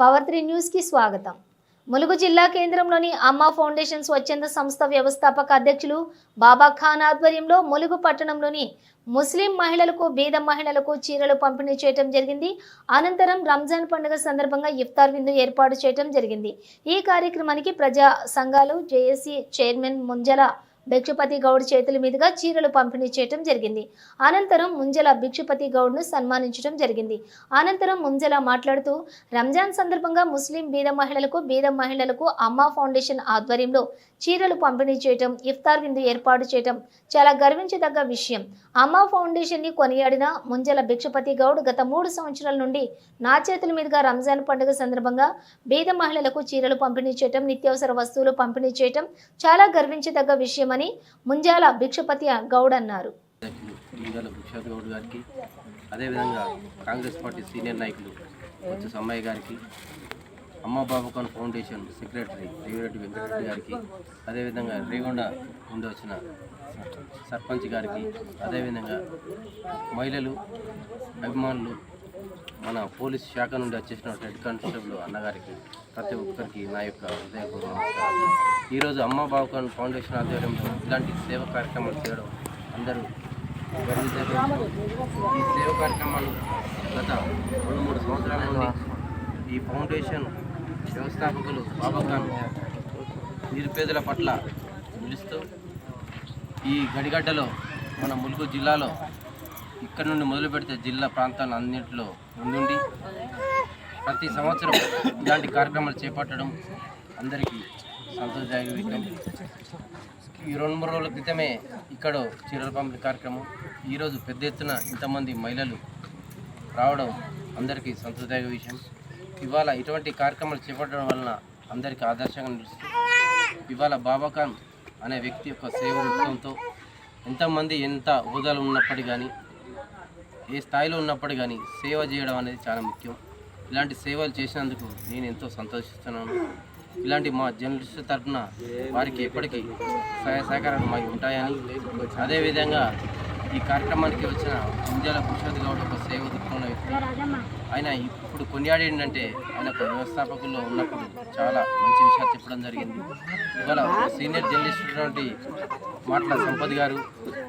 Power three న్యూస్కి స్వాగతం. ములుగు జిల్లా కేంద్రంలోని అమ్మ ఫౌండేషన్ స్వచ్ఛంద సంస్థ వ్యవస్థాపక అధ్యక్షులు బాబా ఖాన్ ఆధ్వర్యంలో ములుగు పట్టణంలోని ముస్లిం మహిళలకు బీద మహిళలకు చీరలు పంపిణీ చేయడం జరిగింది. అనంతరం రంజాన్ పండుగ సందర్భంగా ఇఫ్తార్ విందు ఏర్పాటు చేయడం జరిగింది. ఈ కార్యక్రమానికి ప్రజా సంఘాలు జేఏసీ చైర్మన్ ముంజల భిక్షుపతి గౌడ్ చేతుల మీదుగా చీరలు పంపిణీ చేయడం జరిగింది. అనంతరం ముంజల భిక్షుపతి గౌడ్ను సన్మానించడం జరిగింది. అనంతరం ముంజల మాట్లాడుతూ రంజాన్ సందర్భంగా ముస్లిం బీద మహిళలకు బీద మహిళలకు అమ్మా ఫౌండేషన్ ఆధ్వర్యంలో చీరలు పంపిణీ చేయటం ఇఫ్తార్ విందు ఏర్పాటు చేయటం చాలా గర్వించదగ్గ విషయం. అమ్మా ఫౌండేషన్ని కొనియాడిన ముంజల భిక్షపతి గౌడ్ గత మూడు సంవత్సరాల నుండి నా చేతుల మీదుగా రంజాన్ పండుగ సందర్భంగా బీద మహిళలకు చీరలు పంపిణీ చేయటం నిత్యావసర వస్తువులు పంపిణీ చేయటం చాలా గర్వించదగ్గ విషయం విషయమని ముంజాల భిక్షపతి గౌడ్ అన్నారు. అధ్యక్షులు ముంజాల భూషాద్ గౌడ్ గారికి అదేవిధంగా కాంగ్రెస్ పార్టీ సీనియర్ నాయకులు వచ్చి సమ్మయ్య గారికి అమ్మ బాబుకాన్ ఫౌండేషన్ సెక్రటరీ రేవిరెడ్డి వెంకటరెడ్డి గారికి అదేవిధంగా రేగొండ నుండి వచ్చిన సర్పంచ్ గారికి అదేవిధంగా మహిళలు అభిమానులు మన పోలీస్ శాఖ నుండి వచ్చేసిన హెడ్ కానిస్టేబుల్ అన్నగారికి ప్రతి ఒక్కరికి నా యొక్క హృదయపూర్వక ఈరోజు అమ్మ బాబుకాన్ ఫౌండేషన్ ఆధ్వర్యంలో ఇలాంటి సేవ కార్యక్రమాలు చేయడం అందరూ ఈ సేవ కార్యక్రమాలు గత రెండు మూడు సంవత్సరాల నుండి ఈ ఫౌండేషన్ వ్యవస్థాపకులు బాబాఖాన్ నిరుపేదల పట్ల నిలుస్తూ ఈ గడిగడ్డలో మన ములుగు జిల్లాలో ఇక్కడ నుండి మొదలు పెడితే జిల్లా ప్రాంతాల అన్నింటిలో ముందుండి ప్రతి సంవత్సరం ఇలాంటి కార్యక్రమాలు చేపట్టడం అందరికీ సంతోషదాయకం. ఈ రెండు మూడు రోజుల క్రితమే ఇక్కడ చీరల పంపిణీ కార్యక్రమం. ఈరోజు పెద్ద ఎత్తున ఇంతమంది మహిళలు రావడం అందరికీ సంతోషదాయక విషయం. ఇవాళ ఇటువంటి కార్యక్రమాలు చేపట్టడం వలన అందరికీ ఆదర్శంగా నిలుస్తుంది. ఇవాళ బాబాఖాన్ అనే వ్యక్తి యొక్క సేవ వృత్తంతో ఎంతమంది ఎంత హోదాలు ఉన్నప్పటికీ కానీ ఏ స్థాయిలో ఉన్నప్పటికీ కానీ సేవ చేయడం అనేది చాలా ముఖ్యం. ఇలాంటి సేవలు చేసినందుకు నేను ఎంతో సంతోషిస్తున్నాను. ఇలాంటి మా జర్నలిస్ట్ తరఫున వారికి ఎప్పటికీ సహాయ సహకారాలు మాకు ఉంటాయని అదేవిధంగా ఈ కార్యక్రమానికి వచ్చిన ముంజాల భూషాద్ గౌడ్ ఒక సేవ దృక్పన్న వ్యక్తి. ఆయన ఇప్పుడు కొనియాడేంటంటే ఆయన ఒక వ్యవస్థాపకుల్లో ఉన్నప్పుడు చాలా మంచి విషయాలు చెప్పడం జరిగింది. ఇవాళ సీనియర్ జర్నలిస్ట్ ఉన్నటువంటి మాటల సంపద్ గారు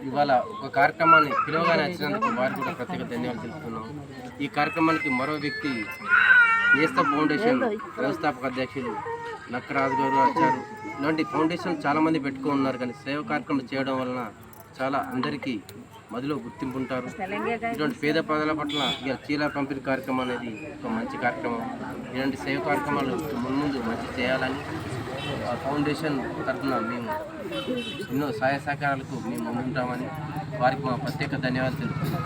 ఇవాళ ఒక కార్యక్రమాన్ని పిలువగానే వచ్చినందుకు వారికి కూడా ప్రత్యేక ధన్యవాదాలు తెలుపుతున్నాం. ఈ కార్యక్రమానికి మరో వ్యక్తి నేస్త ఫౌండేషన్ వ్యవస్థాపక అధ్యక్షులు నక్కరాజు గారు వచ్చారు. ఇలాంటి ఫౌండేషన్ చాలామంది పెట్టుకుని ఉన్నారు కానీ సేవ కార్యక్రమం చేయడం వలన చాలా అందరికీ మదిలో గుర్తింపు ఉంటారు ఇటువంటి పేద ప్రజల పట్ల ఇక చీల పంపిణీ కార్యక్రమం అనేది ఒక మంచి కార్యక్రమం. ఇలాంటి సేవ కార్యక్రమాలు మున్ముందు మంచి చేయాలని ఆ ఫౌండేషన్ తరఫున మేము ఎన్నో సహాయ సహకారాలకు మేము ముందుంటామని వారికి మా ప్రత్యేక ధన్యవాదాలు తెలుపుతున్నాం